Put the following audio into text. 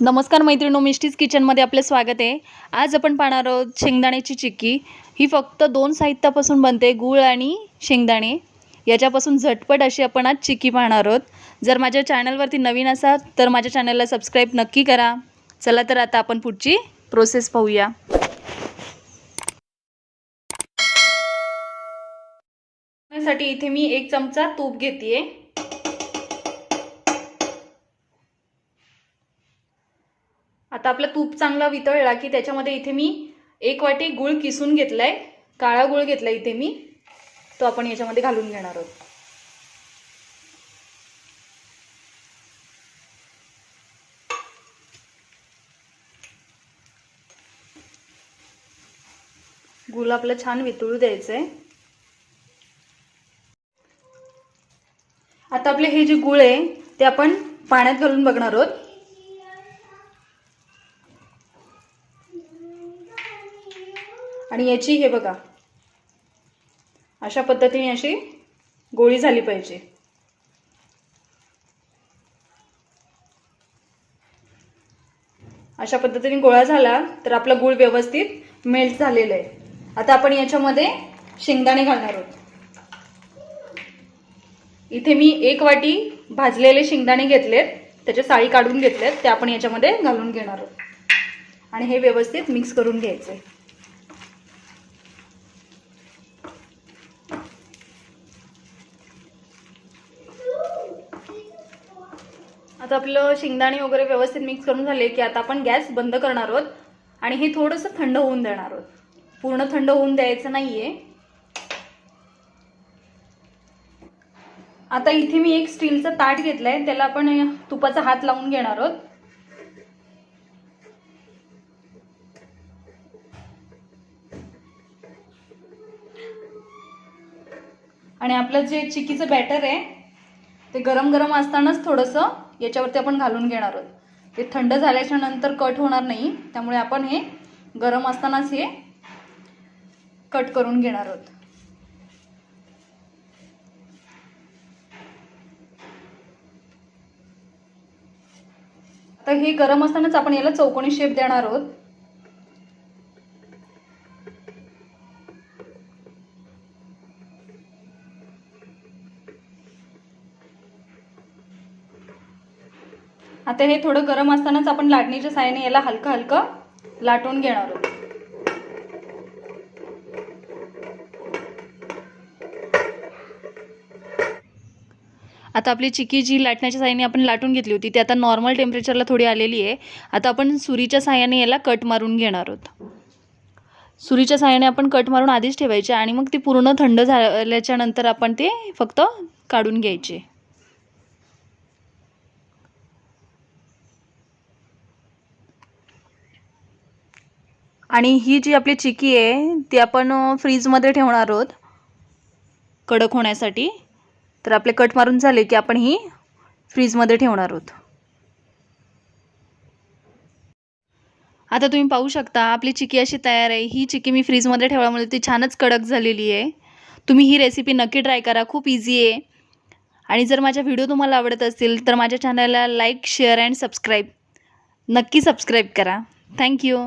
नमस्कार मैत्रिणो मिष्टीज किचनमध्ये आपलं स्वागत आहे. आज आपण पाहणार आहोत शेंगदाण्याची चिक्की. ही फक्त दोन साहित्यापासून बनते गूळ आणि शेंगदाणे. याच्यापासून झटपट अशी आपण आज चिक्की पाहणार आहोत. जर माझ्या चॅनलवरती नवीन असाल तर माझ्या चॅनलला सबस्क्राईब नक्की करा. चला तर आता आपण पुढची प्रोसेस पाहूया. साठी इथे मी एक चमचा तूप घेते आता आपला तूप चांगला वितळला की त्याच्यामध्ये इथे मी एक वाटी गुळ किसून घेतलाय काळा गुळ घेतला इथे मी तो आपण याच्यामध्ये घालून घेणार आहोत. गुळ आपलं छान वितळू द्यायचंय. आता आपले हे जे गुळ आहे ते आपण पाण्यात घालून बघणार आहोत. आणि याची हे बघा. अशा पद्धतीने अशी गोळी झाली पाहिजे. अशा पद्धतीने गोळा झाला तर आपला गुळ व्यवस्थित मेल्ट झालेला आहे. आता आपण याच्यामध्ये शेंगदाणे घालणार आहोत. इथे मी एक वाटी भाजलेले शेंगदाणे घेतलेत. त्याच्या साळी काढून घेतलेत. ते आपण याच्यामध्ये घालून घेणार आहोत. आणि हे व्यवस्थित मिक्स करून घ्यायचे. आता आपलं शेंगदाणे वगैरे व्यवस्थित मिक्स करून झाले की आता आपण गॅस बंद करणार आहोत आणि हे थोडंसं थंड होऊन देणार आहोत. पूर्ण थंड होऊन द्यायचं नाहीये. आता इथे मी एक स्टीलचं ताट घेतलंय त्याला आपण तुपाचा हात लावून घेणार आहोत. आणि आपलं जे चिकीचं बॅटर आहे ते गरम गरम असतानाच थोडंसं याच्यावरती आपण घालून घेणार आहोत. ते थंड झाल्याच्यानंतर कट होणार नाही त्यामुळे आपण हे गरम असतानाच हे कट करून घेणार आहोत. आता हे गरम असतानाच आपण याला चौकोनी शेप देणार आहोत. आता हे थोडं गरम असतानाच आपण लाटणीच्या साहाय्याने याला हलकं हलकं लाटून घेणार आहोत. आता आपली चिकी जी लाटण्याच्या साह्याने आपण लाटून घेतली होती ती आता नॉर्मल टेम्परेचरला थोडी आलेली आहे. आता आपण सुरीच्या साह्याने याला कट मारून घेणार आहोत. सुरीच्या साहाय्याने आपण कट मारून आधीच ठेवायचे आणि मग ती पूर्ण थंड झाल्याच्यानंतर आपण ते फक्त काढून घ्यायचे. आणि ही जी आपली चिकी आहे ती आपण फ्रीजमध्ये ठेवणार आहोत. कडक होण्यासाठी. तर आपले कट मारून झाले की आपण ही फ्रीजमध्ये ठेवणार आहोत. आता तुम्ही पाहू शकता आपली चिकी अशी तयार आहे. ही चिकी मी फ्रीजमध्ये ठेवल्यामुळे ती छानच कडक झालेली आहे. तुम्ही ही रेसिपी नक्की ट्राय करा खूप इझी आहे. आणि जर माझ्या व्हिडिओ तुम्हाला आवडत असतील तर माझ्या चॅनलला लाईक शेअर अँड सबस्क्राईब नक्की सबस्क्राईब करा. Thank you